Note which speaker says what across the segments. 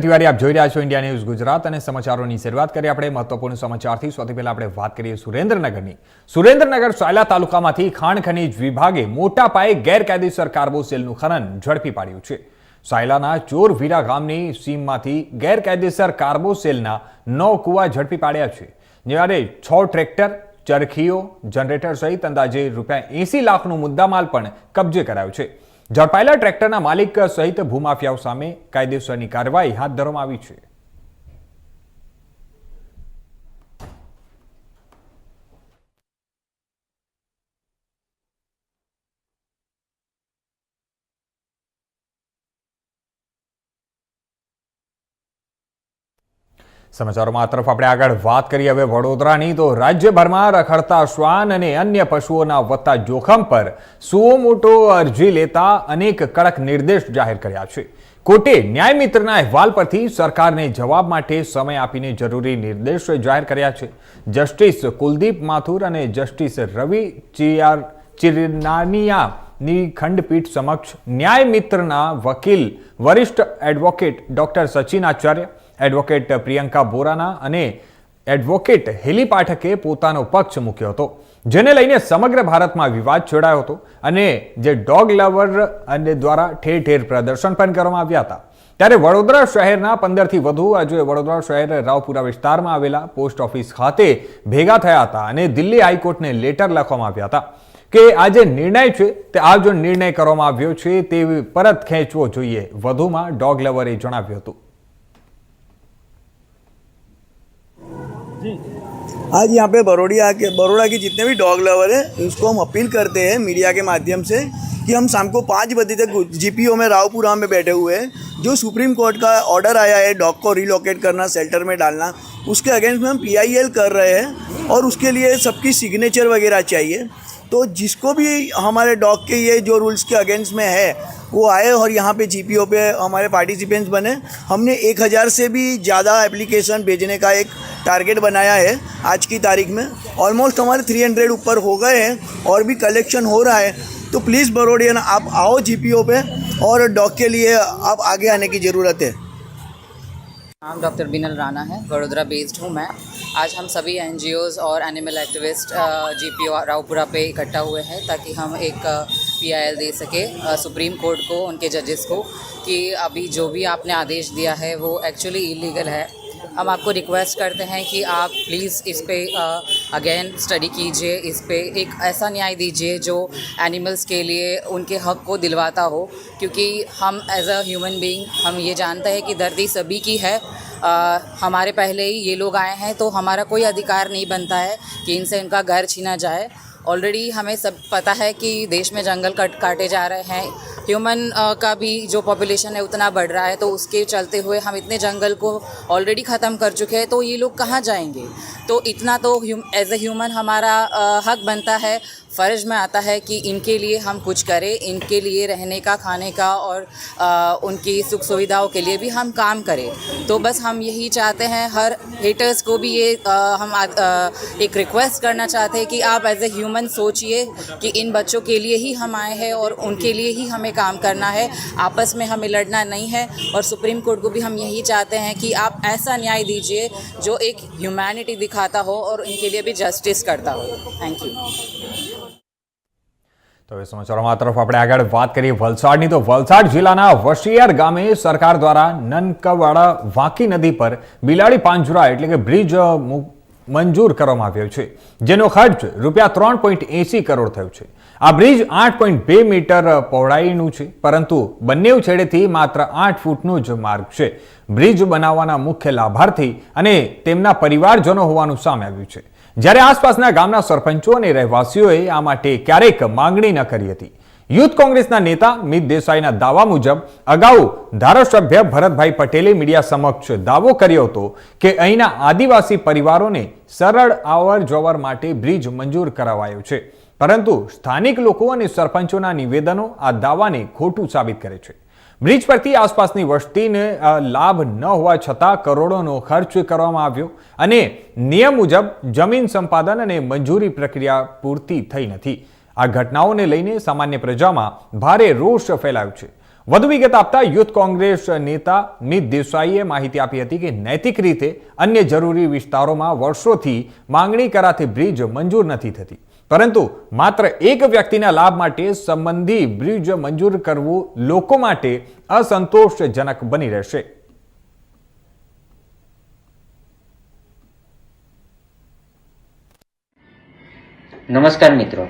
Speaker 1: તિવારી આપ જોઈ રહ્યા છો ઇન્ડિયા ન્યૂઝ ગુજરાત અને સમાચારોની શરૂઆત કરીએ. આપણે મહત્વપૂર્ણ સમાચારથી. સૌથી પહેલા આપણે વાત કરીએ સુરેન્દ્રનગરની. સુરેન્દ્રનગર સોયલા તાલુકામાંથી ખાણ ખનીજ વિભાગે મોટા પાયે ગેરકાયદેસર કાર્બોસેલનું ખનન ઝડપી પાડ્યું છે. સાયલાના ચોરવીરા ગામની સીમમાંથી ગેરકાયદેસર કાર્બોસેલના નવ કુવા ઝડપી પાડ્યા છે. જ્યારે છ ટ્રેક્ટર, ચરખીઓ, જનરેટર સહિત અંદાજે રૂપિયા એંસી લાખનું મુદ્દામાલ પણ કબજે કરાયો છે. ઝડપાયેલા ટ્રેક્ટરના માલિક સહિત ભૂમાફિયાઓ સામે કાયદેસરની કાર્યવાહી હાથ ધરવામાં આવી છે. સમાચારોમાં તરફ આપણે આગળ વાત કરીએ. હવે વડોદરાની તો રાજ્યભરમાં રખડતા શ્વાન અને અન્ય પશુઓના વધતા જોખમ પર સુઓમોટો અરજી લેતા અનેક કડક નિર્દેશ જાહેર કર્યા છે. કોર્ટે ન્યાય મિત્રના અહેવાલ પરથી સરકારને જવાબ માટે સમય આપીને જરૂરી નિર્દેશ જાહેર કર્યા છે. જસ્ટિસ કુલદીપ માથુર અને જસ્ટિસ રવિ ચિયાર ચિરનાનિયાની ખંડપીઠ સમક્ષ ન્યાય મિત્રના વકીલ વરિષ્ઠ advocate doctor Sachin Acharya advocate Priyanka બોરાના અને એડવોકેટ હેલી પાઠકે પોતાનો પક્ષ મૂક્યો હતો, જેને લઈને સમગ્ર ભારતમાં વિવાદ છેડાયો હતો અને જે ડોગ લવર અને દ્વારા ઠેર ઠેર પ્રદર્શન પણ કરવામાં આવ્યા હતા. ત્યારે વડોદરા શહેરના પંદરથી વધુ, આજે વડોદરા શહેર રાવપુરા વિસ્તારમાં આવેલા પોસ્ટ ઓફિસ ખાતે ભેગા થયા હતા અને દિલ્હી હાઈકોર્ટને લેટર લખવામાં આવ્યા હતા કે આ જે નિર્ણય છે, તે આ જો નિર્ણય કરવામાં આવ્યો છે, તે પરત ખેંચવો જોઈએ. વધુમાં ડોગ લવરે જણાવ્યું હતું.
Speaker 2: आज यहाँ पे बरोडिया के बड़ोड़ा के जितने भी डॉग लवर हैं, उसको हम अपील करते हैं मीडिया के माध्यम से कि हम शाम को पाँच बजे तक जीपीओ में रावपुरा में बैठे हुए हैं। जो सुप्रीम कोर्ट का ऑर्डर आया है डॉग को रिलोकेट करना सेल्टर में डालना, उसके अगेंस्ट में हम पीआईएल कर रहे हैं और उसके लिए सबकी सिग्नेचर वगैरह चाहिए। तो जिसको भी हमारे डॉग के ये जो रूल्स के अगेंस्ट में है, वो आए और यहाँ पे जीपीओ पे हमारे पार्टिसिपेंट्स बने। हमने एक हज़ार से भी ज़्यादा एप्लीकेशन भेजने का एक टारगेट बनाया है आज की तारीख में। ऑलमोस्ट हमारे 300 ऊपर हो गए हैं और भी कलेक्शन हो रहा है। तो प्लीज़ बरोडियन आप आओ जीपीओ पे और डॉग के लिए आप आगे आने की ज़रूरत है।
Speaker 3: नाम डॉक्टर बिनल राणा है वडोदरा बेस्ड हूँ मैं। आज हम सभी एन और animal activist G P Raopura पे इकट्ठा हुए हैं ताकि हम एक पी आई एल दे सके सुप्रीम कोर्ट को, उनके जजेस को, कि अभी जो भी आपने आदेश दिया है, वो एक्चुअली इलीगल है। हम आपको रिक्वेस्ट करते हैं कि आप प्लीज़ इस पर अगेन स्टडी कीजिए इस पर एक ऐसा न्याय दीजिए जो एनिमल्स के लिए उनके हक को दिलवाता हो। क्योंकि हम एज अ ह्यूमन बीइंग हम ये जानते हैं कि धरती सभी की है। अ, हमारे पहले ही ये लोग आए हैं तो हमारा कोई अधिकार नहीं बनता है कि इनसे इनका घर छीना जाए। ऑलरेडी हमें सब पता है कि देश में जंगल कट काटे जा रहे हैं। ह्यूमन का भी जो पॉपुलेशन है उतना बढ़ रहा है तो उसके चलते हुए हम इतने जंगल को ऑलरेडी ख़त्म कर चुके हैं तो ये लोग कहाँ जाएँगे? तो इतना तो एज ए ह्यूमन हमारा हक बनता है। फ़र्ज़ में आता है कि इनके लिए हम कुछ करें इनके लिए रहने का खाने का और अ, उनकी सुख सुविधाओं के लिए भी हम काम करें। तो बस हम यही चाहते हैं हर हेटर्स को भी ये अ, हम आ- अ, एक रिक्वेस्ट करना चाहते हैं कि आप एज ए ह्यूमन सोचिए कि इन बच्चों के लिए ही हम आए हैं और उनके लिए ही हमें काम करना है। आपस में हमें लड़ना नहीं है और सुप्रीम कोर्ट को भी हम यही चाहते हैं कि आप ऐसा न्याय दीजिए जो एक ह्यूमैनिटी दिखाता हो और इनके लिए भी जस्टिस करता हो। थैंक यू
Speaker 1: તો હવે સમાચારોમાં તરફ આપણે આગળ વાત કરીએ વલસાડની. તો વલસાડ જિલ્લાના વશિયાર ગામે સરકાર દ્વારા નનકવાડા વાંકી નદી પર બિલાડી પાંજુરા એટલે કે બ્રિજ મંજૂર કરવામાં આવ્યો છે. જેનો ખર્ચ રૂપિયા ત્રણ પોઈન્ટ એસી કરોડ થયો છે. આ બ્રિજ આઠ પોઈન્ટ બે મીટર પહોળાઈનું છે, પરંતુ બંને છેડેથી માત્ર આઠ ફૂટનો જ માર્ગ છે. બ્રિજ બનાવવાના મુખ્ય લાભાર્થી અને તેમના પરિવારજનો હોવાનું સામે આવ્યું છે. જ્યારે આસપાસના ગામના સરપંચો અને રહેવાસીઓએ આ માટે ક્યારેક માંગણી ન કરી હતી. યુથ કોંગ્રેસના નેતા મિત દેસાઈના દાવા મુજબ, અગાઉ ધારાસભ્ય ભરતભાઈ પટેલે મીડિયા સમક્ષ દાવો કર્યો હતો કે અહીંના આદિવાસી પરિવારોને સરળ આવર જવર માટે બ્રિજ મંજૂર કરાવાયો છે. પરંતુ સ્થાનિક લોકો અને સરપંચોના નિવેદનો આ દાવાને ખોટું સાબિત કરે છે. બ્રિજ પરથી આસપાસની વસ્તીને લાભ ન હોવા છતાં કરોડોનો ખર્ચ કરવામાં આવ્યો અને નિયમ મુજબ જમીન સંપાદન અને મંજૂરી પ્રક્રિયા પૂરતી થઈ નથી. આ ઘટનાઓને લઈને સામાન્ય પ્રજામાં ભારે રોષ ફેલાયો છે. વધુ વિગત આપતા યુથ કોંગ્રેસ નેતા મિત દેસાઈએ માહિતી આપી હતી કે નૈતિક રીતે અન્ય જરૂરી વિસ્તારોમાં વર્ષોથી માંગણી કરાતી બ્રિજ મંજૂર નથી થતી. પરંતુ માત્ર એક વ્યક્તિના લાભ માટે સંબંધી બ્રિજ મંજૂર કરવું લોકો માટે અસંતોષજનક બની રહેશે.
Speaker 4: નમસ્કાર મિત્રો.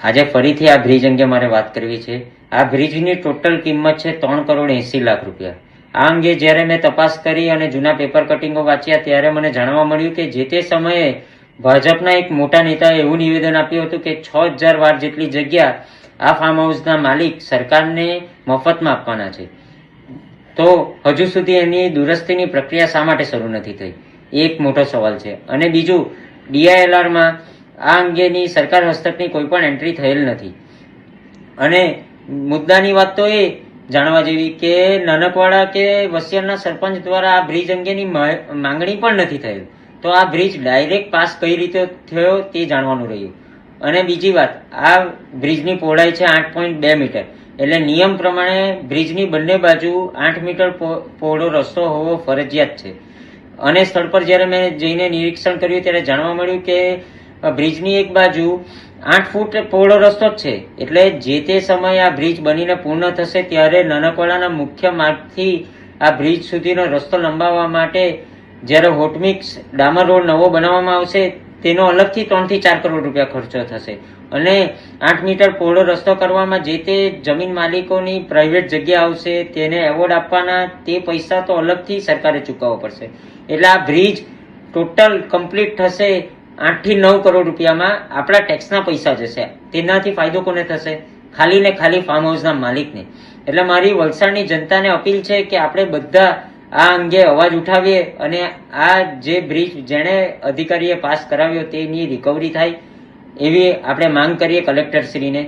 Speaker 4: આજે ફરીથી આ બ્રિજ અંગે મારે વાત કરવી છે. આ બ્રિજની ટોટલ કિંમત છે ત્રણ કરોડ એંસી લાખ રૂપિયા. આ અંગે જ્યારે મેં તપાસ કરી અને જૂના પેપર કટિંગો વાંચ્યા ત્યારે મને જાણવા મળ્યું કે જે તે સમયે ભાજપના એક મોટા નેતાએ એવું નિવેદન આપ્યું હતું કે છ હજાર વાર જેટલી જગ્યા આ ફાર્મ હાઉસના માલિક સરકારને મફતમાં આપવાના છે. તો હજુ સુધી એની દુરસ્તીની પ્રક્રિયા શા માટે શરૂ નથી થઈ? એક મોટો સવાલ છે. અને બીજું ડીઆઈએલઆરમાં આ અંગેની સરકાર હસ્તકની કોઈ પણ એન્ટ્રી થયેલ નથી. અને મુદ્દાની વાત તો એ જાણવા જેવી કે નાનકવાડા કે વસિયાના સરપંચ દ્વારા આ બ્રિજ અંગેની માંગણી પણ નથી થયેલ. તો આ બ્રિજ ડાયરેક્ટ પાસ કઈ રીતે થયો તે જાણવાનું રહ્યું. અને બીજી વાત, આ બ્રિજની પહોળાઈ છે આઠ પોઈન્ટ બે મીટર. એટલે નિયમ પ્રમાણે બ્રિજની બંને બાજુ આઠ મીટર પહોળો રસ્તો હોવો ફરજિયાત છે. અને સ્થળ પર જ્યારે મેં જઈને નિરીક્ષણ કર્યું ત્યારે જાણવા મળ્યું કે બ્રિજની એક બાજુ આઠ ફૂટ પહોળો રસ્તો જ છે. એટલે જે તે સમયે આ બ્રિજ બનીને પૂર્ણ થશે ત્યારે નાનકવાડાના મુખ્ય માર્ગથી આ બ્રિજ સુધીનો રસ્તો લંબાવવા માટે જ્યારે હોટમિક્સ ડામર રોડ નવો બનાવવામાં આવશે, તેનો અલગથી ત્રણથી ચાર કરોડ રૂપિયા ખર્ચો થશે. અને આઠ મીટર પહોળો રસ્તો કરવામાં જે તે જમીન માલિકોની પ્રાઇવેટ જગ્યા આવશે, તેને એવોર્ડ આપવાના તે પૈસા તો અલગથી સરકારે ચૂકવવો પડશે. એટલે આ બ્રિજ ટોટલ કમ્પ્લીટ થશે, આઠથી નવ કરોડ રૂપિયામાં આપણા ટેક્સના પૈસા જશે. તેનાથી ફાયદો કોને થશે? ખાલી ને ખાલી ફાર્મ હાઉસના માલિકને. એટલે મારી વલસાડની જનતાને અપીલ છે કે આપણે બધા આ અંગે અવાજ ઉઠાવીએ અને આ જે બ્રિજ જેણે અધિકારીએ પાસ કરાવ્યો તેની રિકવરી થાય એવી આપણે માંગ કરીએ કલેક્ટરશ્રીને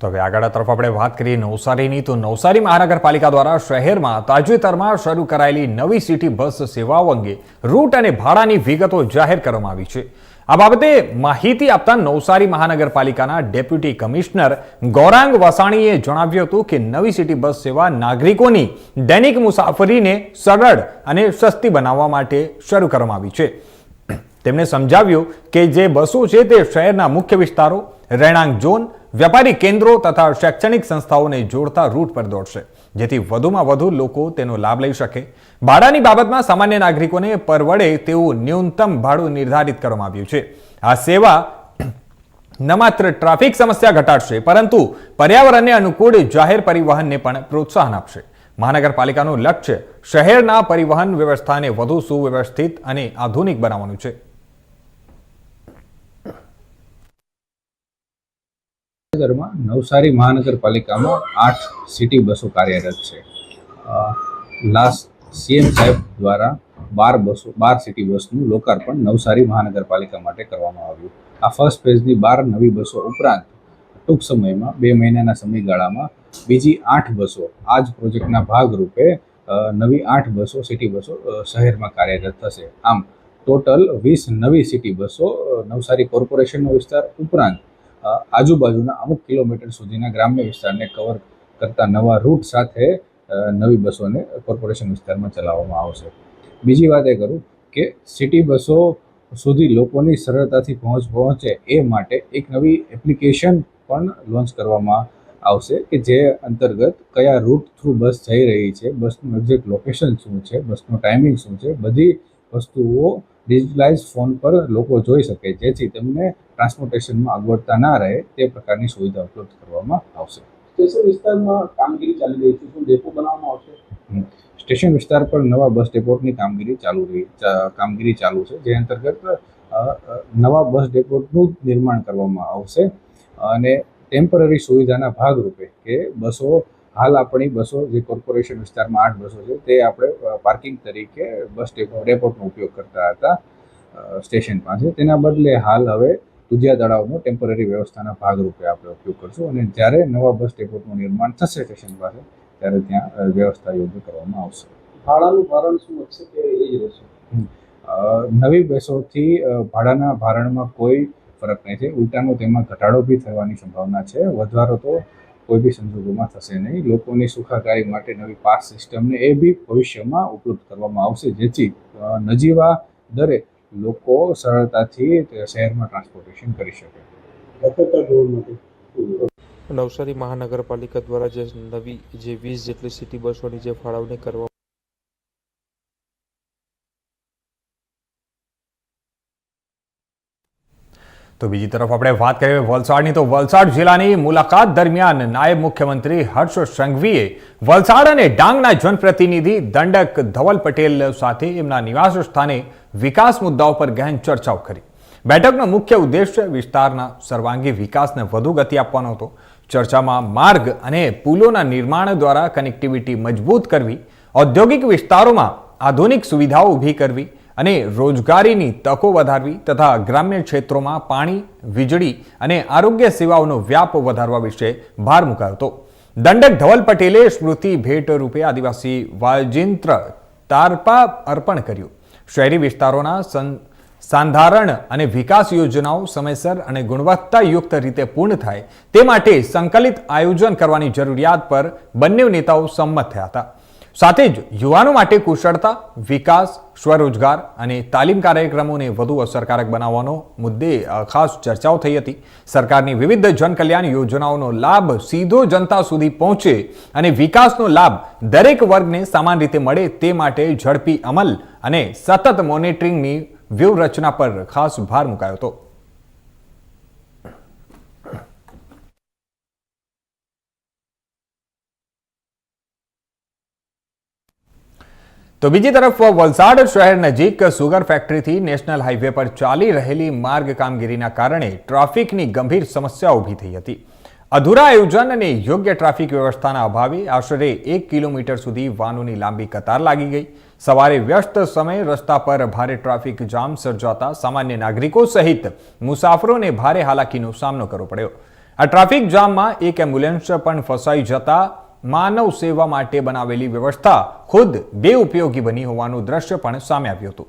Speaker 1: તો હવે આગળ તરફ આપણે વાત કરીએ નવસારીની. તો નવસારી મહાનગરપાલિકા દ્વારા શહેરમાં તાજેતરમાં શરૂ કરાયેલી નવી સિટી બસ સેવાઓ અંગે રૂટ અને ભાડાની વિગતો જાહેર કરવામાં આવી છે. આ બાબતે માહિતી આપતા નવસારી મહાનગરપાલિકાના ડેપ્યુટી કમિશનર ગૌરાંગ વસાણીએ જણાવ્યું હતું કે નવી સિટી બસ સેવા નાગરિકોની દૈનિક મુસાફરીને સરળ અને સસ્તી બનાવવા માટે શરૂ કરવામાં આવી છે. તેમણે સમજાવ્યું કે જે બસો છે તે શહેરના મુખ્ય વિસ્તારો, રહેણાંક ઝોન વ્યાપારી કેન્દ્રો તથા શૈક્ષણિક સંસ્થાઓને જોડતા રૂટ પર દોડશે, જેથી વધુમાં વધુ લોકો તેનો લાભ લઈ શકે. ભાડાની બાબતમાં સામાન્ય નાગરિકોને પરવડે તેવું ન્યૂનતમ ભાડું નિર્ધારિત કરવામાં આવ્યું છે. આ સેવા ન માત્ર ટ્રાફિક સમસ્યા ઘટાડશે, પરંતુ પર્યાવરણને અનુકૂળ જાહેર પરિવહનને પણ પ્રોત્સાહન આપશે. મહાનગરપાલિકાનું લક્ષ્ય શહેરના પરિવહન વ્યવસ્થાને વધુ સુવ્યવસ્થિત અને આધુનિક બનાવવાનું છે.
Speaker 5: મહાનગરમાં, નવસારી મહાનગરપાલિકામાં આઠ સિટી બસો કાર્યરત છે. લાસ્ટ સીએમ સાહેબ દ્વારા બાર બસો, બાર સિટી બસનું લોકાર્પણ નવસારી મહાનગરપાલિકા માટે કરવામાં આવ્યું. આ ફર્સ્ટ ફેઝની બાર નવી બસો ઉપરાંત ટૂંક સમયમાં બે મહિનાના સમયગાળામાં બીજી આઠ બસો આ જ પ્રોજેક્ટના ભાગરૂપે નવી આઠ બસો સિટી બસો શહેરમાં કાર્યરત થશે. આમ, ટોટલ વીસ નવી સિટી બસો નવસારી કોર્પોરેશનનો વિસ્તાર ઉપરાંત આજુબાજુના અમુક કિલોમીટર સુધીના ગ્રામ્ય વિસ્તારને કવર કરતા નવા રૂટ સાથે નવી બસોને કોર્પોરેશન વિસ્તારમાં ચલાવવામાં આવશે. બીજી વાત એ કરું કે સિટી બસો સુધી લોકોની સરળતાથી પહોંચ પહોંચે એ માટે એક નવી એપ્લિકેશન પણ લોન્ચ કરવામાં આવશે કે જે અંતર્ગત કયા રૂટ થ્રુ બસ જઈ રહી છે, બસનું એક્ઝેક્ટ લોકેશન શું છે, બસનો ટાઈમિંગ શું છે, બધી વસ્તુઓ ડિજિટલાઇઝ ફોન પર લોકો જોઈ શકે જેથી તેમને ટ્રાન્સપોર્ટેશનમાં અગવડતા ના રહે તે પ્રકારની સુવિધા ઉપલબ્ધ કરવામાં આવશે.
Speaker 6: સ્ટેશન વિસ્તારમાં કામગીરી ચાલી રહી છે શું ડેપો બનાવવામાં આવશે?
Speaker 5: સ્ટેશન વિસ્તાર પર નવા બસ ડેપોટની કામગીરી ચાલુ રહી કામગીરી ચાલુ છે જે અંતર્ગત નવા બસ ડેપોટનું નિર્માણ કરવામાં આવશે. અને ટેમ્પરરી સુવિધાના ભાગરૂપે કે બસો હાલ આપણી બસો જે કોર્પોરેશન વિસ્તારમાં આઠ બસો છે તે આપણે પાર્કિંગ તરીકે બસ ડેપો ડેપોટનો ઉપયોગ કરતા હતા સ્ટેશન પાસે. તેના બદલે હાલ હવે તુજિયા તળાવનો ટેમ્પરરી વ્યવસ્થાના ભાગરૂપે આપણે ઉપયોગ કરશું અને જ્યારે નવા બસ ડેપોનું નિર્માણ થશે સ્ટેશન પાસે ત્યારે ત્યાં વ્યવસ્થા યોગ્ય કરવામાં આવશે.
Speaker 6: ભાડાનું ભારણ શું હશે કે એ જ રહેશે?
Speaker 5: નવી બસોથી ભાડાના ભારણમાં કોઈ ફરક નહીં છે. ઉલટાનો તેમાં ઘટાડો બી થવાની સંભાવના છે. વધારો તો કોઈ બી સંજોગોમાં થશે નહીં. લોકોની સુખાકારી માટે નવી પાસ સિસ્ટમને એ બી ભવિષ્યમાં ઉપલબ્ધ કરવામાં આવશે. જેથી નજીવા દરે લોકો સરળતાથી શહેરમાં ટ્રાન્સપોર્ટેશન કરી શકે.
Speaker 7: નવસારી મહાનગરપાલિકા દ્વારા જે નવી જે વીસ જેટલી સિટી બસોની જે ફાળવણી કરવા
Speaker 1: તો બીજી તરફ આપણે વાત કરીએ વલસાડની, તો વલસાડ જિલ્લાની મુલાકાત દરમિયાન નાયબ મુખ્યમંત્રી હર્ષ સંઘવીએ વલસાડ અને ડાંગના જનપ્રતિનિધિ દંડક ધવલ પટેલ સાથે એમના નિવાસ સ્થાને વિકાસ મુદ્દાઓ પર ગહેન ચર્ચાઓ કરી. બેઠકનો મુખ્ય ઉદ્દેશ્ય વિસ્તારના સર્વાંગી વિકાસને વધુ ગતિ આપવાનો હતો. ચર્ચામાં માર્ગ અને પુલોના નિર્માણ દ્વારા કનેક્ટિવિટી મજબૂત કરવી, ઔદ્યોગિક વિસ્તારોમાં આધુનિક સુવિધાઓ ઊભી કરવી અને રોજગારીની તકો વધારવી તથા ગ્રામ્ય ક્ષેત્રોમાં પાણી, વીજળી અને આરોગ્ય સેવાઓનો વ્યાપ વધારવા વિશે ભાર મુકાયો હતો. દંડક ધવલ પટેલે સ્મૃતિ ભેટ રૂપે આદિવાસી વાજિંત્ર તારપા અર્પણ કર્યું. શહેરી વિસ્તારોના સાંધારણ અને વિકાસ યોજનાઓ સમયસર અને ગુણવત્તાયુક્ત રીતે પૂર્ણ થાય તે માટે સંકલિત આયોજન કરવાની જરૂરિયાત પર બંને નેતાઓ સંમત થયા હતા. સાથે જ યુવાનો માટે કુશળતા, વિકાસ, સ્વરોજગાર અને તાલીમ કાર્યક્રમોને વધુ અસરકારક બનાવવાનો મુદ્દે ખાસ ચર્ચાઓ થઈ હતી. સરકારની વિવિધ જનકલ્યાણ યોજનાઓનો લાભ સીધો જનતા સુધી પહોંચે અને વિકાસનો લાભ દરેક વર્ગને સમાન રીતે મળે તે માટે ઝડપી અમલ અને સતત મોનિટરિંગની વ્યૂહરચના પર ખાસ ભાર મુકાયો હતો. તો બીજી તરફ, વલસાડ શહેર નજીક સુગર ફેક્ટરીથી નેશનલ હાઈવે પર ચાલી રહેલી માર્ગ કામગીરીના કારણે ટ્રાફિકની ગંભીર સમસ્યા ઊભી થઈ હતી. અધૂરા આયોજન અને યોગ્ય ટ્રાફિક વ્યવસ્થાના અભાવે આશરે એક કિલોમીટર સુધી વાહનોની લાંબી કતાર લાગી ગઈ. સવારે વ્યસ્ત સમયે રસ્તા પર ભારે ટ્રાફિક જામ સર્જાતા સામાન્ય નાગરિકો સહિત મુસાફરોને ભારે હાલાકીનો સામનો કરવો પડ્યો. આ ટ્રાફિક જામમાં એક એમ્બ્યુલન્સ પણ ફસાઈ જતા માનવ સેવા માટે બનાવેલી વ્યવસ્થા ખુદ બે ઉપયોગી બની હોવાનું દ્રશ્ય પણ સામે આવ્યું હતું.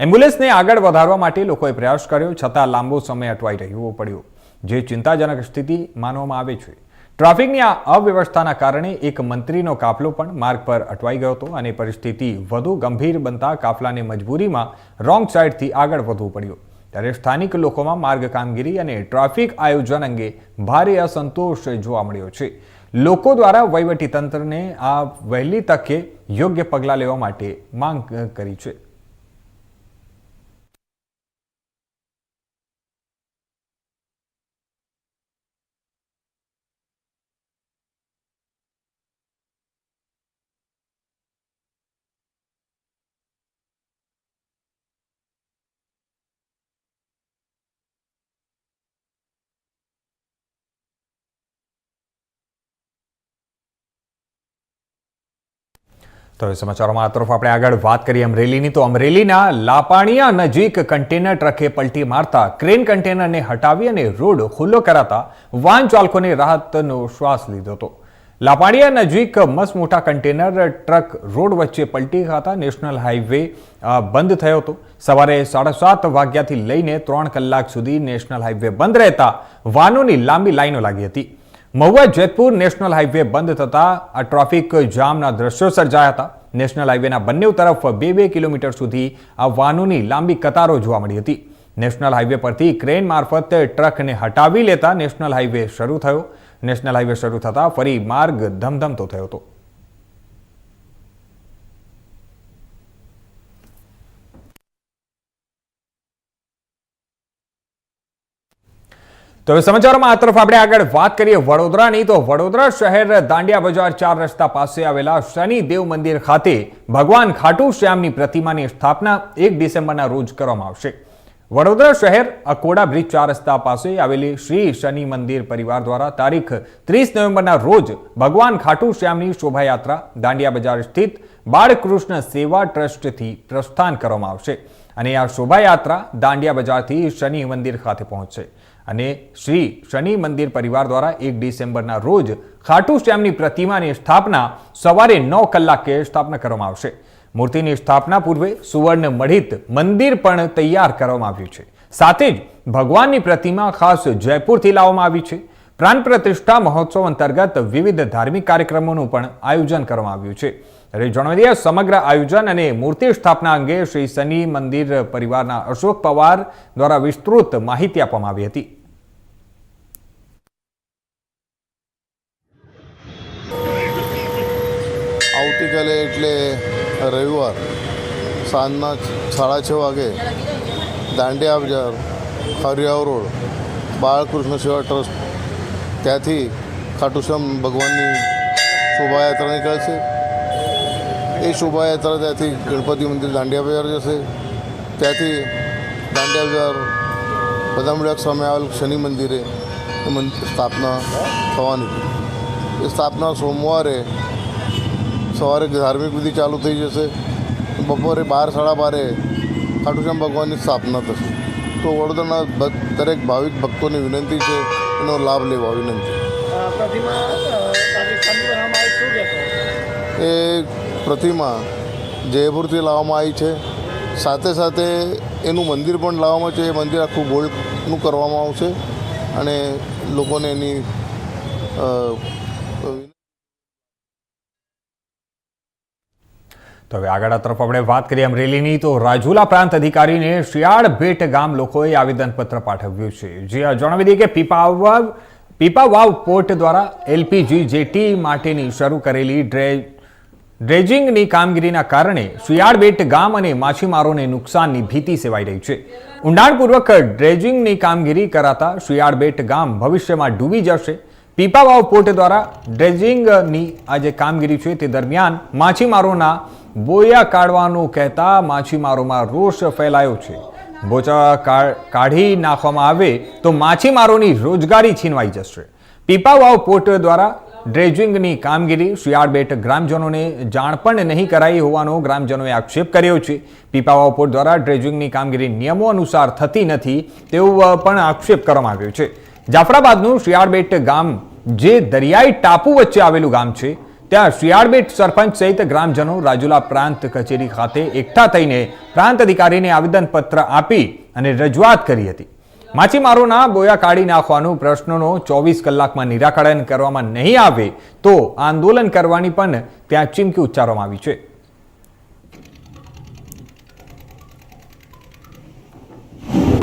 Speaker 1: એમ્બ્યુલન્સને આગળ વધારવા માટે લોકોએ પ્રયાસ કર્યો, છતાં લાંબો સમય અટવાઈ રહ્યો પડ્યો. જે ચિંતાજનક સ્થિતિ માનવામાં આવે છે. ટ્રાફિકની આ અવ્યવસ્થાના કારણે એક મંત્રીનો કાફલો પણ માર્ગ પર અટવાઈ ગયો હતો અને પરિસ્થિતિ વધુ ગંભીર બનતા કાફલાને મજબૂરીમાં રોંગ સાઈડથી આગળ વધવું પડ્યું. ત્યારે સ્થાનિક લોકોમાં માર્ગ કામગીરી અને ટ્રાફિક આયોજન અંગે ભારે અસંતોષ જોવા મળ્યો છે. લોકો દ્વારા વહીવટી તંત્રને આ વહેલી તકે યોગ્ય પગલાં લેવા માટે માંગ કરી છે. તો એ સમાચારોમાં આ તરફ આપણે આગળ વાત કરીએ અમરેલીની. તો અમરેલીના લાપાણિયા નજીક કન્ટેનર ટ્રકે પલટી મારતા ક્રેન કન્ટેનરને હટાવી અને રોડ ખુલ્લો કરાતા વાહન ચાલકોને રાહતનો શ્વાસ લીધો હતો. લાપાણિયા નજીક મસ્ત મોટા કન્ટેનર ટ્રક રોડ વચ્ચે પલટી ખાતા નેશનલ હાઈવે બંધ થયો હતો. સવારે સાડા સાત વાગ્યાથી લઈને ત્રણ કલાક સુધી નેશનલ હાઈવે બંધ રહેતા વાહનોની લાંબી લાઈનો લાગી હતી. મહુવા જેતપુર નેશનલ હાઈવે બંધ થતા આ ટ્રાફિક જામના દ્રશ્યો સર્જાયા હતા. નેશનલ હાઈવેના બંને તરફ બે બે કિલોમીટર સુધી આ વાહનોની લાંબી કતારો જોવા મળી હતી. નેશનલ હાઈવે પરથી ક્રેન મારફત ટ્રકને હટાવી લેતા નેશનલ હાઈવે શરૂ થયો. નેશનલ હાઈવે શરૂ થતાં ફરી માર્ગ ધમધમતો થયો હતો. તો હવે સમાચારોમાં આ તરફ આપણે આગળ વાત કરીએ વડોદરાની. તો વડોદરા શહેર દાંડિયા બજાર ચાર રસ્તા પાસે આવેલા શનિ દેવ મંદિર ખાતે ભગવાન ખાટુ શ્યામની પ્રતિમાની સ્થાપના એક ડિસેમ્બરના રોજ કરવામાં આવશે. વડોદરા શહેર અકોડા બ્રિજ ચાર રસ્તા પાસે આવેલી શ્રી શનિ મંદિર પરિવાર દ્વારા તારીખ ત્રીસ નવેમ્બરના રોજ ભગવાન ખાટુ શ્યામની શોભાયાત્રા દાંડિયા બજાર સ્થિત બાળકૃષ્ણ સેવા ટ્રસ્ટથી પ્રસ્થાન કરવામાં આવશે. અને આ શોભાયાત્રા દાંડિયા બજારથી શનિ મંદિર ખાતે પહોંચશે. અને શ્રી શનિ મંદિર પરિવાર દ્વારા એક ડિસેમ્બરના રોજ ખાટુ શ્યામની પ્રતિમાની સ્થાપના સવારે નવ કલાકે સ્થાપના કરવામાં આવશે. મૂર્તિની સ્થાપના પૂર્વે સુવર્ણ મઢિત મંદિર પણ તૈયાર કરવામાં આવ્યું છે. સાથે જ ભગવાનની પ્રતિમા ખાસ જયપુરથી લાવવામાં આવી છે. પ્રાણ પ્રતિષ્ઠા મહોત્સવ અંતર્ગત વિવિધ ધાર્મિક કાર્યક્રમોનું પણ આયોજન કરવામાં આવ્યું છે. ત્યારે જણાવી દઈએ, સમગ્ર આયોજન અને મૂર્તિ સ્થાપના અંગે શ્રી શનિ મંદિર પરિવારના અશોક પવાર દ્વારા વિસ્તૃત માહિતી આપવામાં આવી હતી.
Speaker 8: આવતીકાલે એટલે રવિવાર સાંજના સાડા છ વાગે દાંડિયા બજાર હરિયાવ રોડ, બાળકૃષ્ણ સેવા ટ્રસ્ટ. ત્યાંથી ખાટુશ્યામ ભગવાનની શોભાયાત્રા નીકળશે. એ શોભાયાત્રા ત્યાંથી ગણપતિ મંદિર દાંડિયા બજાર જશે. ત્યાંથી દાંડિયા બજાર બદામડાક સામે આવેલ શનિ મંદિર સ્થાપના થવાની. એ સ્થાપના સોમવારે સવારે ધાર્મિક વિધિ ચાલુ થઈ જશે. બપોરે બાર સાડા બારે ખાટુશ્યામ ભગવાનની સ્થાપના થશે. તો વડોદરાના દરેક ભાવિક ભક્તોની વિનંતી છે એનો લાભ લેવા વિનંતી. એ પ્રતિમા જયપુરથી લાવવામાં આવી છે. સાથે સાથે એનું મંદિર પણ લાવવામાં છે. એ મંદિર આખું ગોલ્ડનું કરવામાં આવશે. અને લોકોને એની
Speaker 1: તો હવે આગળ તરફ આપણે વાત કરીએ અમરેલીની, તો રાજુલા પ્રાંત અધિકારીને શિયાળ ભેટ ગામ લોકોએ આવેદનપત્ર પાઠવ્યું છે. જે જણાવી દઈએ કે પીપાવાવ પીપાવાવ પોર્ટ દ્વારા એલપીજી જેટી માટેની શરૂ કરેલી ડ્રે, ડ્રેજિંગની કામગીરીના કારણે શિયાળબેટ ગામ અને માછીમારોને નુકસાનની ભીતિ સેવાઈ રહી છે. ઊંડાણપૂર્વક ડ્રેજિંગની કામગીરી કરાતા શિયાળબેટ ગામ ભવિષ્યમાં ડૂબી જશે. પીપાવાવ પોર્ટ દ્વારા ડ્રેજિંગની આ જે કામગીરી છે તે દરમિયાન માછીમારોના બોયા કાઢવાનું કહેતા માછીમારોમાં રોષ ફેલાયો છે. બોચા કાઢી નાખવામાં આવે તો માછીમારોની રોજગારી છીનવાઈ જશે. પીપાવાવ પોર્ટ દ્વારા ડ્રેજિંગની કામગીરી શિયાળબેટ ગ્રામજનોને જાણ પણ નહીં કરાઈ હોવાનો ગ્રામજનોએ આક્ષેપ કર્યો છે. પીપાવાવ પોર્ટ દ્વારા ડ્રેજિંગની કામગીરી નિયમો અનુસાર થતી નથી તેવો પણ આક્ષેપ કરવામાં આવ્યો છે. જાફરાબાદનું શિયાળબેટ ગામ, જે દરિયાઈ ટાપુ વચ્ચે આવેલું ગામ છે ત્યાં શિયાળબેટ સરપંચ સહિત ગ્રામજનો રાજુલા પ્રાંત કચેરી ખાતે એકઠા થઈને પ્રાંત અધિકારીને આવેદનપત્ર આપી અને રજૂઆત કરી હતી. માછીમારોના બોયા કાઢી નાખવાનું પ્રશ્નનો ચોવીસ કલાકમાં નિરાકરણ કરવામાં નહીં આવે તો આંદોલન કરવાની પણ ત્યાં ચીમકી ઉચ્ચારવામાં આવી છે.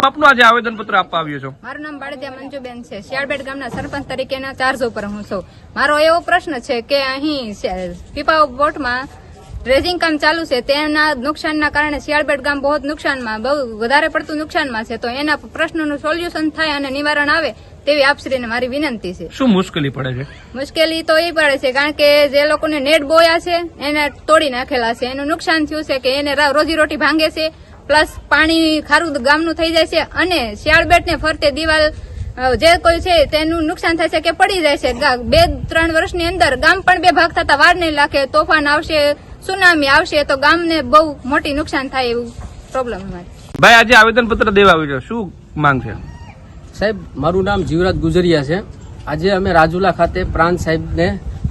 Speaker 6: આપનું આજે આવેદનપત્ર આપવા આવ્યો છો?
Speaker 9: મારું નામ બાળદિયા મંજુબેન છે. શિયાળબેટ ગામના સરપંચ તરીકેના ચાર્જ ઉપર હું છું. મારો એવો પ્રશ્ન છે કે અહીં પીપા બોટમાં ડ્રેજિંગ કામ ચાલુ છે તેના નુકસાનના કારણે શિયાળબેટ ગામ બહુ નુકસાનમાં બહુ વધારે પડતું નુકસાનમાં છે. તો એના પ્રશ્નનું સોલ્યુશન થાય અને નિવારણ આવે તેવી આપશ્રીને મારી વિનંતી છે.
Speaker 6: શું મુશ્કેલી પડે છે?
Speaker 9: મુશ્કેલી તો એ પડે છે કારણ કે જે લોકોને નેટ બોયા છે એને તોડી નાખેલા છે. એનું નુકસાન થયું છે કે એને રોજી રોજીરોટી ભાંગે છે પ્લસ પાણી ખારું ગામનું થઈ જાય છે અને શિયાળબેટને ફરતે દિવાલ જે કોઈ છે તેનું નુકસાન થાય છે કે પડી જાય છે. બે ત્રણ વર્ષની અંદર ગામ પણ બે ભાગ થતા વાર નહીં લાગે તોફાન આવશે સુનામી આવશે તો ગામને બહુ મોટી નુકસાન થાય એવું પ્રોબ્લેમ અમારે
Speaker 6: ભાઈ આજે આવેદનપત્ર દેવા આવ્યો શું માંગ છે?
Speaker 10: સાહેબ મારું નામ જીવરાજ ગુજરિયા છે. આજે અમે રાજુલા ખાતે પ્રાંત સાહેબને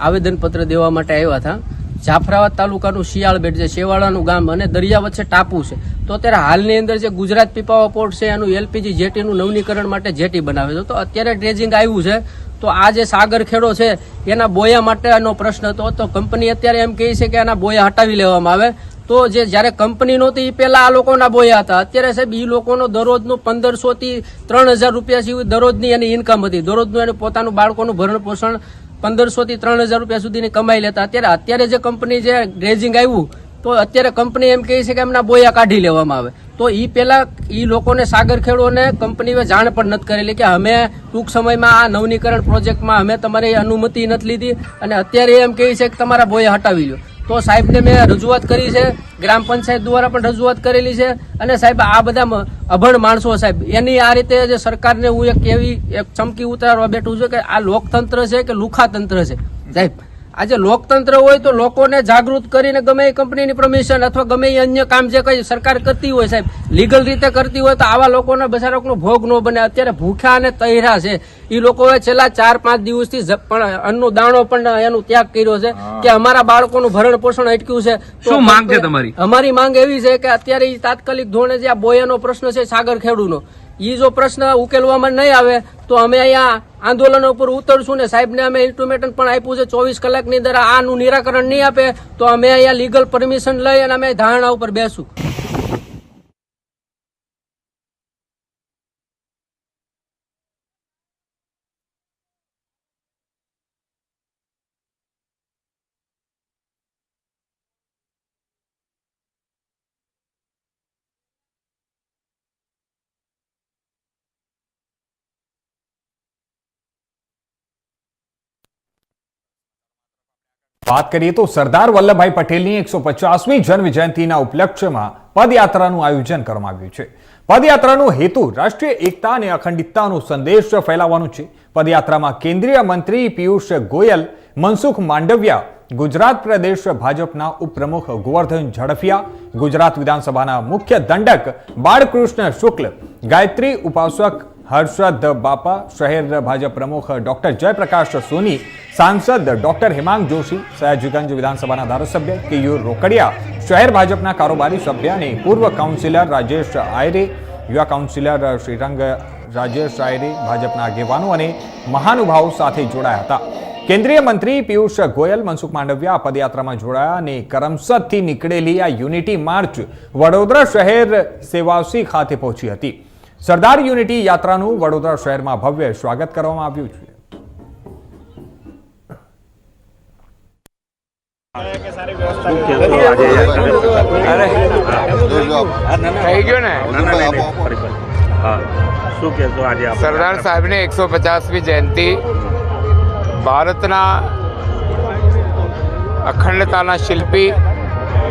Speaker 10: આવેદનપત્ર દેવા માટે આવ્યા હતા. જાફરાબાદ તાલુકાનું શિયાળબેટ છે, શેવાળાનું ગામ અને દરિયા વચ્ચે ટાપુ છે. તો અત્યારે હાલની અંદર જે ગુજરાત પીપાવા પોર્ટ છે, એનું એલપીજી જેટીનું નવનીકરણ માટે જેટી બનાવે છે. તો અત્યારે ડ્રેજિંગ આવ્યું છે. તો આ જે સાગર ખેડો છે, એના બોયા માટેનો પ્રશ્ન હતો. તો કંપની અત્યારે એમ કહે છે કે એના બોયા હટાવી લેવામાં આવે. તો જે જ્યારે કંપની નહોતી એ પહેલાં આ લોકોના બોયા હતા. અત્યારે સાહેબ એ લોકોનો દરરોજનું પંદરસો થી ત્રણ હજાર રૂપિયા જેવી દરરોજની એની ઇન્કમ હતી. દરરોજનું એને પોતાનું બાળકોનું ભરણ પોષણ પંદરસો થી ત્રણ હજાર રૂપિયા સુધીની કમાઈ લેતા. અત્યારે અત્યારે જે કંપની જે ગ્રેઝિંગ આવ્યું તો અત્યારે કંપની એમ કહે છે કે એમના બોયા કાઢી લેવામાં આવે. તો એ પેલા એ લોકોને સાગર ખેડૂને કંપનીએ જાણ પણ નથી કરેલી કે અમે ટૂંક સમયમાં આ નવનીકરણ પ્રોજેક્ટમાં અમે તમારી અનુમતિ નથી લીધી. અને અત્યારે એમ કહે છે કે તમારા બોયા હટાવી લો તો સાહેબને મેં રજૂઆત કરી છે, ગ્રામ પંચાયત દ્વારા પણ રજૂઆત કરેલી છે અને સાહેબ આ બધા અભણ માણસો સાહેબ, એની આ રીતે જે સરકારને હું એક એવી એક ચમકી ઉતારવા બેઠું છું કે આ લોકતંત્ર છે કે લુખાતંત્ર છે? સાહેબ આજે લોકતંત્ર હોય તો લોકોને જાગૃત કરીને ગમે એ કંપનીની પરમિશન અથવા ગમે એ અન્ય કામ જે કઈ સરકાર કરતી હોય સાહેબ લીગલ રીતે કરતી હોય તો આવા લોકોને બસારોકનો ભોગ ન બને. અત્યારે ભૂખ્યા અને તૈરા છે. એ લોકોએ છેલ્લા ચાર પાંચ દિવસથી પણ અન્નનો દાણો પણ એનું ત્યાગ કર્યો છે કે અમારા બાળકોનું ભરણ પોષણ અટક્યું છે.
Speaker 7: શું માંગ છે તમારી?
Speaker 10: અમારી માંગ એવી છે કે અત્યારે એ તાત્કાલિક ધોરણે જે આ બોયાનો પ્રશ્ન છે સાગર ખેડૂનો ઈ જો પ્રશ્ન ઉકેલવામાં નહીં આવે, તો અમે અહીંયા આંદોલન ઉપર ઉતરશું ને સાહેબને અમે ઇન્ટિમેટન પણ આપ્યું છે, ચોવીસ કલાકની અંદર આનું નિરાકરણ નહીં આપે, તો અમે અહીંયા લીગલ પરમિશન લઈ અને અમે ધારણા ઉપર બેસું.
Speaker 1: વાત કરીએ તો સરદાર વલ્લભભાઈ પટેલની એકસો પચાસમી જન્મ જયંતિના ઉપલક્ષ્યમાં પદયાત્રાનું આયોજન કરવામાં આવ્યું છે. પદયાત્રાનો હેતુ રાષ્ટ્રીય એકતા અને અખંડિતતાનો સંદેશ ફેલાવવાનો છે. પદયાત્રામાં કેન્દ્રીય મંત્રી પિયુષ ગોયલ, મનસુખ માંડવિયા, ગુજરાત પ્રદેશ ભાજપના ઉપપ્રમુખ ગોવર્ધન ઝડફિયા, ગુજરાત વિધાનસભાના મુખ્ય દંડક બાળકૃષ્ણ શુક્લ, ગાયત્રી ઉપાસક હર્ષદ બાપા, શહેર ભાજપ પ્રમુખ ડોક્ટર જયપ્રકાશ સોની, સાંસદ ડોક્ટર હેમાંગ જોશી, સયાજીગંજ વિધાનસભાના ધારાસભ્ય કેયુર રોકડિયા, શહેર ભાજપના કારોબારી સભ્ય અને પૂર્વ કાઉન્સિલર રાજેશ આયરે, યુવા કાઉન્સિલર શ્રીરંગ રાજેશ આયરે, ભાજપના આગેવાનો અને મહાનુભાવો સાથે જોડાયા હતા. કેન્દ્રીય મંત્રી પિયુષ ગોયલ, મનસુખ માંડવિયા પદયાત્રામાં જોડાયા અને કરમસદથી નીકળેલી આ યુનિટી માર્ચ વડોદરા શહેર સેવાસી ખાતે પહોંચી હતી. સરદાર યુનિટી યાત્રાનું વડોદરા શહેરમાં ભવ્ય સ્વાગત કરવામાં આવ્યું છે.
Speaker 11: સરદાર સાહેબની એકસો પચાસમી જયંતિ ભારતના અખંડતાના શિલ્પી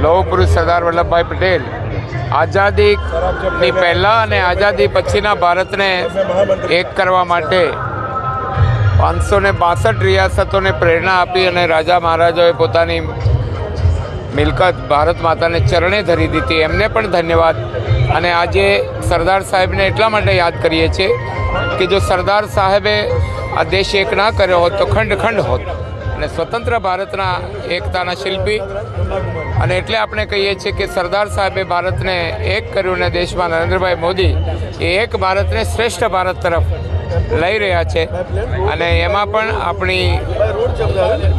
Speaker 11: લોહ પુરુષ સરદાર વલ્લભભાઈ પટેલ આઝાદીની પહેલાં અને આઝાદી પછીના ભારતને એક કરવા માટે પાંચસો ને બાસઠ રિયાસતોને પ્રેરણા આપી અને રાજા મહારાજાઓએ પોતાની મિલકત ભારત માતાને ચરણે ધરી દીધી. એમને પણ ધન્યવાદ. અને આજે સરદાર સાહેબને એટલા માટે યાદ કરીએ છીએ કે જો સરદાર સાહેબે આ દેશ એક ના કર્યો હોત તો ખંડ ખંડ હોત. અને સ્વતંત્ર ભારતના એકતાના શિલ્પી અને એટલે આપણે કહીએ છીએ કે સરદાર સાહેબે ભારતને એક કર્યું અને દેશમાં નરેન્દ્રભાઈ મોદી એ એક ભારતને શ્રેષ્ઠ ભારત તરફ લઈ રહ્યા છે. અને એમાં પણ આપણી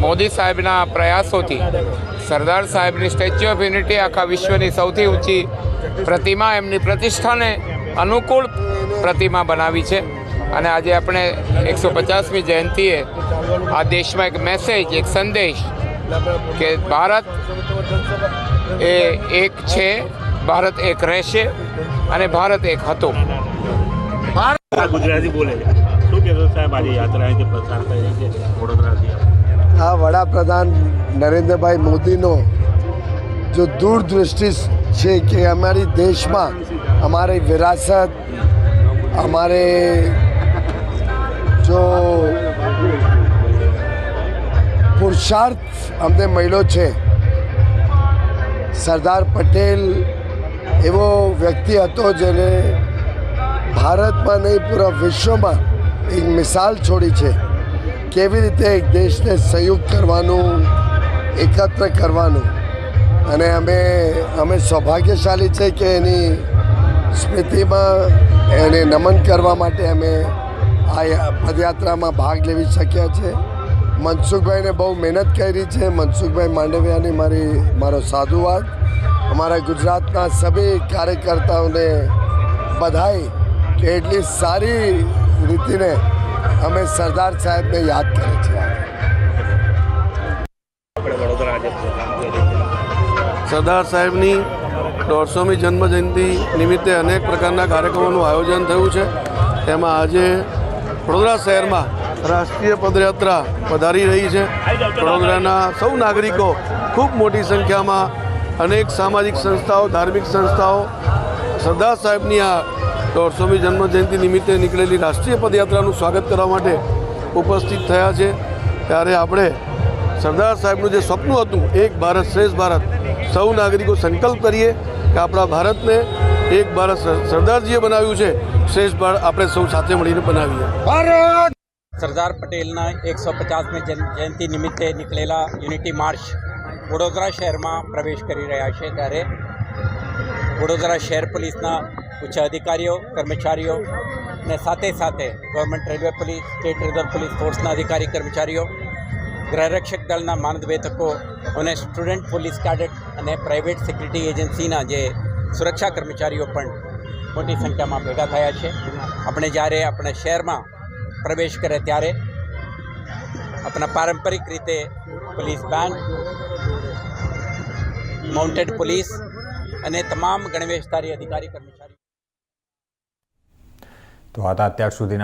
Speaker 11: મોદી સાહેબના પ્રયાસોથી સરદાર સાહેબની સ્ટેચ્યુ ઓફ યુનિટી આખા વિશ્વની સૌથી ઊંચી પ્રતિમા એમની પ્રતિષ્ઠાને અનુકૂળ પ્રતિમા બનાવી છે. અને આજે આપણે એકસો પચાસમી જયંતિએ આ દેશમાં એક મેસેજ એક સંદેશ કે ભારત એ એક છે ભારત એક રહેશે અને ભારત એક હતો.
Speaker 6: ગુજરાતી બોલે છે. શું કહેશો સાહેબ આજે યાત્રા અહીંથી પ્રસ્થાન થઈ છે વડોદરાથી?
Speaker 12: આ વડાપ્રધાન નરેન્દ્રભાઈ મોદીનો જો દૂરદૃષ્ટિ છે કે અમારી દેશમાં અમારી વિરાસત અમારે જો પુરુષાર્થ અમને મળ્યો છે. સરદાર પટેલ એવો વ્યક્તિ હતો જેને ભારતમાં નહીં, પૂરા વિશ્વમાં એક મિસાલ છોડી છે. કેવી રીતે એક દેશને સંયુક્ત કરવાનું, એકત્ર કરવાનું? અને અમે અમે સૌભાગ્યશાળી છે કે એની સ્મૃતિમાં એને નમન કરવા માટે અમે આ પદયાત્રામાં ભાગ લેવી શક્યા છે. મનસુખભાઈને બહુ મહેનત કરી છે. મનસુખભાઈ માંડવિયાની મારી, મારો સાધુવાદ. અમારા ગુજરાતના સભી કાર્યકર્તાઓને બધાઈ કે એટલી સારી રીતિને અમે સરદાર સાહેબને યાદ કરે છે
Speaker 6: આપણે વડોદરા આજે પ્રસ્થાન થઈ રહી છે
Speaker 12: સરદાર સાહેબની દોઢસોમી જન્મજયંતિ નિમિત્તે અનેક પ્રકારના કાર્યક્રમોનું આયોજન થયું છે. તેમાં આજે વડોદરા શહેરમાં રાષ્ટ્રીય પદયાત્રા પધારી રહી છે. વડોદરાના સૌ નાગરિકો ખૂબ મોટી સંખ્યામાં અનેક સામાજિક સંસ્થાઓ, ધાર્મિક સંસ્થાઓ, સરદાર સાહેબની આ દોઢસોમી જન્મજયંતિ નિમિત્તે નીકળેલી રાષ્ટ્રીય પદયાત્રાનું સ્વાગત કરવા માટે ઉપસ્થિત થયા છે. ત્યારે આપણે
Speaker 13: સરદાર સાહેબનું જે સ્વપ્ન હતું, એક ભારત શ્રેષ્ઠ ભારત, સૌ નાગરિકો સંકલ્પ કરીએ કે આપણા ભારતને એક ભારત સરદારજીએ બનાવ્યું છે. શ્રેષ્ઠ ભારત આપણે સૌ સાથે મળીને બનાવીએ.
Speaker 14: સરદાર પટેલના એકસો પચાસમી જયંતિ નિમિત્તે નીકળેલા યુનિટી માર્ચ વડોદરા શહેરમાં પ્રવેશ કરી રહ્યા છે ત્યારે વડોદરા શહેર પોલીસના ઉચ્ચ અધિકારીઓ, કર્મચારીઓ અને સાથે સાથે government railway police, state reserve police ફોર્સના અધિકારી, કર્મચારીઓ, ગૃહરક્ષક દળના માનદવેતકો અને સ્ટુડન્ટ પોલીસ કેડેટ અને પ્રાઇવેટ સિક્યુરિટી એજન્સીના જે સુરક્ષા કર્મચારીઓ પણ મોટી સંખ્યામાં ભેગા થયા છે. આપણે જ્યારે આપણે શહેરમાં પ્રવેશ કરે ત્યારે આપણા પારંપરિક રીતે પોલીસ બેન્ડ માઉન્ટેડ પોલીસ અને તમામ ગણવેશધારી અધિકારી કર્મચારી
Speaker 1: તો હતા અત્યાર સુધીના